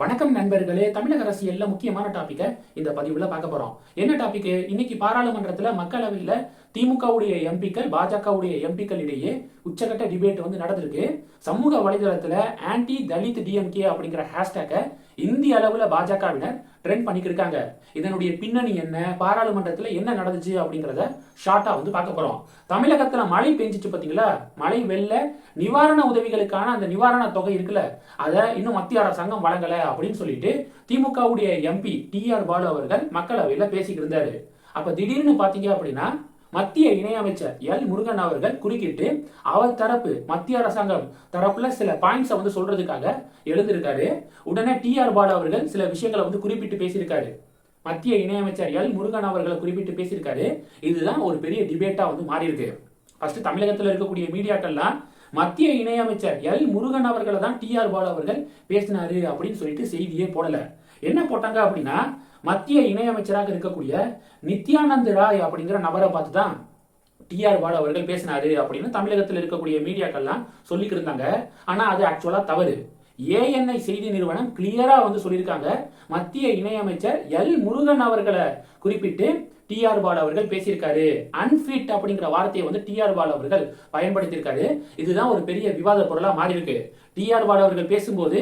வணக்கம் நண்பர்களே தமிழக அரசியல்ல முக்கியமான டாபிக்க இந்த பதிவுல பார்க்க போறோம். என்ன டாபிக் இன்னைக்கு பாராளுமன்றத்துல மக்களவையில திமுகவுடைய எம்பிக்கள் பாஜகவுடைய எம்பிக்கள் இடையே உச்சகட்ட டிபேட் வந்து நடந்திருக்கு. சமூக வலைதளத்துல ஆன்டி தலித் டிஎம்கே அப்படிங்கிற ஹேஷ்டேக்கை இந்திய அளவுல பாஜகவினர் ட்ரெண்ட் பண்ணிக்கிருக்காங்க இருக்காங்க. இதனுடைய பின்னணி என்ன? பாராளுமன்றத்துல என்ன நடந்துச்சு அப்படிங்கறத ஷார்ட்டா வந்து பார்க்க போறோம். தமிழகத்துல மழை பெஞ்சிச்சு பாத்தீங்களா? மழை வெள்ள நிவாரண உதவிகளுக்கான அந்த நிவாரண தொகை இருக்குல்ல அதை இன்னும் மத்திய அரசாங்கம் வழங்கல அப்படின்னு சொல்லிட்டு திமுகவுடைய எம்பி டி ஆர் பாலு அவர்கள் மக்களவையில் பேசிக்கிட்டு இருந்தாரு. அப்ப திடீர்னு பாத்தீங்க அப்படின்னா மத்திய இணையமைச்சர் எல் முருகன் அவர்கள் குறுக்கிட்டு அவர் தரப்பு மத்திய அரசாங்கம் தரப்புல சில பாயிண்ட்ஸை வந்து சொல்றதுக்காக எழுந்திருக்காரு. உடனே டி ஆர் பாலு அவர்கள் சில விஷயங்களை வந்து குறிப்பிட்டு பேசியிருக்காரு. மத்திய இணையமைச்சர் எல் முருகன் அவர்களை குறிப்பிட்டு பேசியிருக்காரு. இதுதான் ஒரு பெரிய டிபேட்டா வந்து மாறி இருக்கு ஃபர்ஸ்ட் தமிழகத்தில் இருக்கக்கூடிய மீடியாக்கள்லாம் மத்திய இணையமைச்சர் எல் முருகன் அவர்களை தான் டி ஆர் பாலு அவர்கள் பேசினாரு அப்படின்னு சொல்லிட்டு செய்தியே போடல. என்ன போட்டாங்க அப்படின்னா மத்திய இணையமைச்சராக இருக்கக்கூடிய நித்யானந்த் ராய் அப்படிங்கிற நபரை பார்த்து தான் டிஆர் பாலு அவர்கள் பேசினாரு அப்படின்னு தமிழகத்தில் இருக்கக்கூடிய மீடியாக்கள்லாம் சொல்லிக்கிட்டு இருந்தாங்க. ஆனா அது ஆக்சுவலா தவறு. ஏஎன்ஐ செய்தி நிறுவனம் கிளியரா வந்து சொல்லியிருக்காங்க. மத்திய இணையமைச்சர் எல் முருகன் அவர்களை குறிப்பிட்டு டிஆர் பால் அவர்கள் பேசியிருக்காரு. அன்ஃபிட் அப்படிங்கிற வார்த்தையை வந்து டிஆர் பால் அவர்கள் பயன்படுத்தியிருக்காரு. இதுதான் ஒரு பெரிய விவாத பொருளா மாறி இருக்கு டிஆர் பால் அவர்கள் பேசும்போது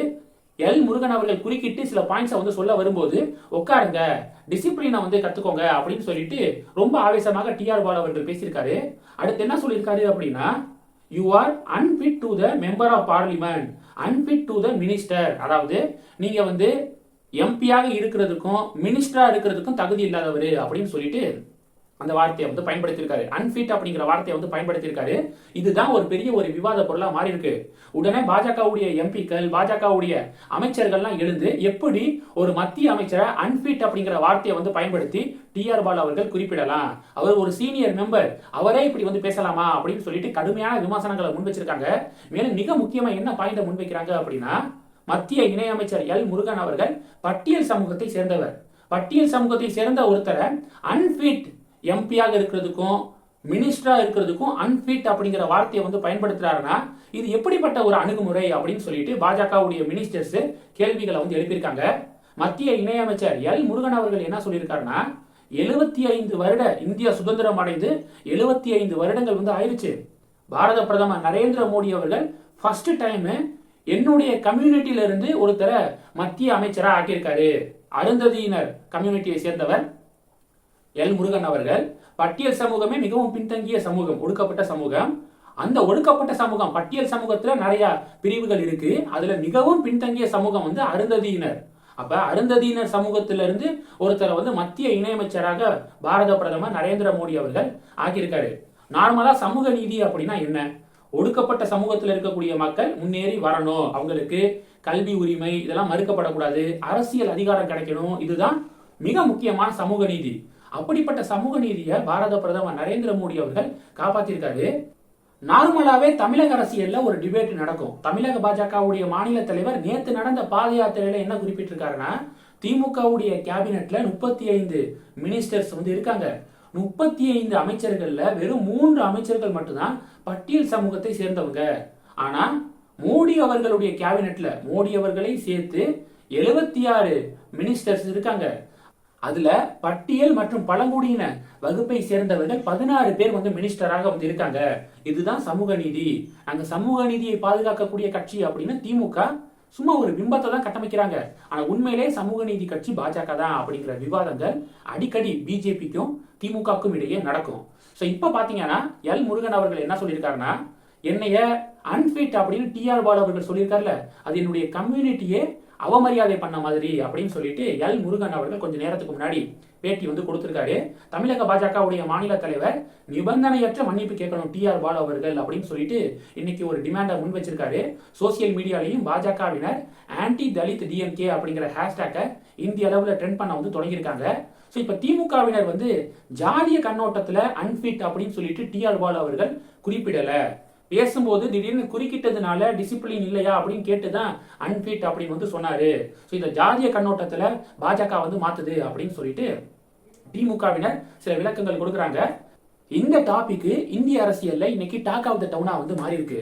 எல் முருகன் அவர்கள் குறுக்கிட்டு சில பாயிண்ட்ஸை வந்து சொல்ல வரும்போது உட்காருங்க டிசிப்ளினை வந்து கத்துக்கோங்க அப்படின்னு சொல்லிட்டு ரொம்ப ஆவேசமாக டிஆர் பால் அவர்கள் பேசியிருக்காரு. அடுத்து என்ன சொல்லியிருக்காரு அப்படின்னா you are unfit to the member of parliament unfit to the minister அதாவது நீங்க வந்து எம்பியாக இருக்கிறதுக்கும் மினிஸ்டராக இருக்கிறதுக்கும் தகுதி இல்லாதவர் அப்படின்னு சொல்லிட்டு அந்த வார்த்தையை வந்து பயன்படுத்தியிருக்காரு. அன்ஃபிட் அப்படிங்கிற வார்த்தையை வந்து பயன்படுத்தியிருக்காரு. இதுதான் ஒரு பெரிய ஒரு விவாத பொருளாக மாறி இருக்கு உடனே பாஜகவுடைய எம்பிக்கள் பாஜகவுடைய அமைச்சர்கள்லாம் எழுந்து எப்படி ஒரு மத்திய அமைச்சரை அன்ஃபிட் அப்படிங்கிற வார்த்தையை வந்து பயன்படுத்தி டிஆர் பால் அவர்கள் குறிப்பிடலாம். அவர் ஒரு சீனியர் மெம்பர் அவரே இப்படி வந்து பேசலாமா அப்படின்னு சொல்லிட்டு கடுமையான விமர்சனங்களை முன் வச்சிருக்காங்க. மேலும் மிக முக்கியமாக என்ன பாயிண்ட முன்வைக்கிறாங்க அப்படின்னா மத்திய இணையமைச்சர் எல். முருகன் அவர்கள் பட்டியல் சமூகத்தை சேர்ந்தவர். பட்டியல் சமூகத்தை சேர்ந்த ஒருத்தரை அன்ஃபிட் எம்பியாக இருக்கிறதுக்கும் மினிஸ்டரா இருக்கிறதுக்கும் அன்ஃபிட் அப்படிங்கிற வார்த்தையை வந்து பயன்படுத்துறாருன்னா இது எப்படிப்பட்ட ஒரு அணுகுமுறை அப்படின்னு சொல்லிட்டு பாஜகவுடைய மினிஸ்டர்ஸ் கேள்விகளை வந்து எழுப்பியிருக்காங்க. மத்திய இணையமைச்சர் எல். முருகன் அவர்கள் என்ன சொல்லியிருக்காருன்னா எழுபத்தி ஐந்து வருட இந்தியா சுதந்திரம் அடைந்து எழுபத்தி ஐந்து வருடங்கள் வந்து ஆயிடுச்சு பாரத பிரதமர் நரேந்திர மோடி அவர்கள் ஃபர்ஸ்ட் டைம் என்னுடைய கம்யூனிட்டியில இருந்து ஒருத்தரை மத்திய அமைச்சரா ஆக்கியிருக்காரு. அருந்ததியினர் கம்யூனிட்டியை சேர்ந்தவர் எல். முருகன் அவர்கள். பட்டியல் சமூகமே மிகவும் பின்தங்கிய சமூகம் ஒடுக்கப்பட்ட சமூகம். அந்த ஒடுக்கப்பட்ட சமூகம் பட்டியல் சமூகத்துல நிறைய பிரிவுகள் இருக்கு. அதுல மிகவும் பின்தங்கிய சமூகம் வந்து அருந்ததியினர். அப்ப அருந்ததியினர் சமூகத்திலிருந்து ஒருத்தரை வந்து மத்திய இணையமைச்சராக பாரத பிரதமர் நரேந்திர மோடி அவர்கள் ஆக்கியிருக்காரு. நார்மலா சமூக நீதி அப்படின்னா என்ன? ஒடுக்கப்பட்ட சமூகத்தில் இருக்கக்கூடிய மக்கள் முன்னேறி வரணும். அவங்களுக்கு கல்வி உரிமை இதெல்லாம் மறுக்கப்படக்கூடாது. அரசியல் அதிகாரம் கிடைக்கணும். இதுதான் மிக முக்கியமான சமூக நீதி. அப்படிப்பட்ட சமூக நீதியை பாரத பிரதமர் நரேந்திர மோடி அவர்கள் காப்பாத்திருக்காரு. நார்மலாவே தமிழக அரசியல்ல ஒரு டிபேட் நடக்கும். தமிழக பாஜகவுடைய மாநில தலைவர் நேத்து நடந்த பாத யாத்திரையில என்ன குறிப்பிட்டிருக்காருன்னா திமுகவுடைய கேபினெட்ல முப்பத்தி ஐந்து மினிஸ்டர்ஸ் வந்து இருக்காங்க. முப்பத்தி ஐந்து அமைச்சர்களில் வெறும் மூன்று அமைச்சர்கள் மட்டும்தான் பட்டியல் சமூகத்தை சேர்ந்தவங்க. ஆனால் மோடி அவர்களுடைய கேபினெட்ல மோடி அவர்களை சேர்த்து எழுபத்தி ஆறு மினிஸ்டர்ஸ் இருக்காங்க. அதுல பட்டியல் மற்றும் பழங்குடியின வகுப்பை சேர்ந்தவர்கள் பதினாறு பேர் வந்து மினிஸ்டராக வந்து இருக்காங்க. இதுதான் சமூக நீதி. அங்க சமூக நீதியை பாதுகாக்கக்கூடிய கட்சி அப்படின்னு திமுக சும்மா ஒரு பிம்பத்தை தான் கட்டமைக்கிறாங்க. ஆனா உண்மையிலே சமூக நீதி கட்சி பாஜக தான் அப்படிங்கிற விவாதங்கள் அடிக்கடி பிஜேபிக்கும் திமுகவுக்கும் இடையே நடக்கும். ஸோ இப்போ பார்த்தீங்கன்னா எல் முருகன் அவர்கள் என்ன சொல்லியிருக்காருன்னா என்னைய அன்ஃபிட் அப்படின்னு டிஆர் பாலு அவர்கள் சொல்லியிருக்காருல அது என்னுடைய கம்யூனிட்டியே அவமரியாதை பண்ண மாதிரி அப்படின்னு சொல்லிட்டு எல் முருகன் அவர்கள் கொஞ்சம் நேரத்துக்கு முன்னாடி பேட்டி வந்து கொடுத்துருக்காரு. தமிழக பாஜகவுடைய மாநில தலைவர் நிபந்தனையற்ற மன்னிப்பு கேட்கணும் டி ஆர் பாலு அவர்கள் அப்படின்னு சொல்லிட்டு இன்னைக்கு ஒரு டிமாண்டை முன் வச்சிருக்காரு. சோசியல் மீடியாலையும் பாஜகவினர் ஆன்டி தலித் டிஎம்கே அப்படிங்கிற ஹேஷ்டேக்கை இந்திய அளவில் ட்ரெண்ட் பண்ண வந்து தொடங்கியிருக்காங்க. ஸோ இப்போ திமுகவினர் வந்து ஜாதிய கண்ணோட்டத்தில் அன்ஃபிட் அப்படின்னு சொல்லிட்டு டி ஆர் பாலு அவர்கள் குறிப்பிடலை. பேசும்போது திடீர்னு குறுக்கிட்டதுனால டிசிப்ளின் இல்லையா அப்படின்னு கேட்டு தான் அன்ஃபிட் அப்படின்னு வந்து சொன்னாரு. ஸோ இந்த ஜாதிய கண்ணோட்டத்தில் பாஜக வந்து மாத்துது அப்படின்னு சொல்லிட்டு திமுகவினர் சில விளக்கங்கள் கொடுக்குறாங்க. இந்த டாபிக் இந்திய அரசியல்ல இன்னைக்கு டாக் ஆஃப் த டவுனா வந்து மாறி இருக்கு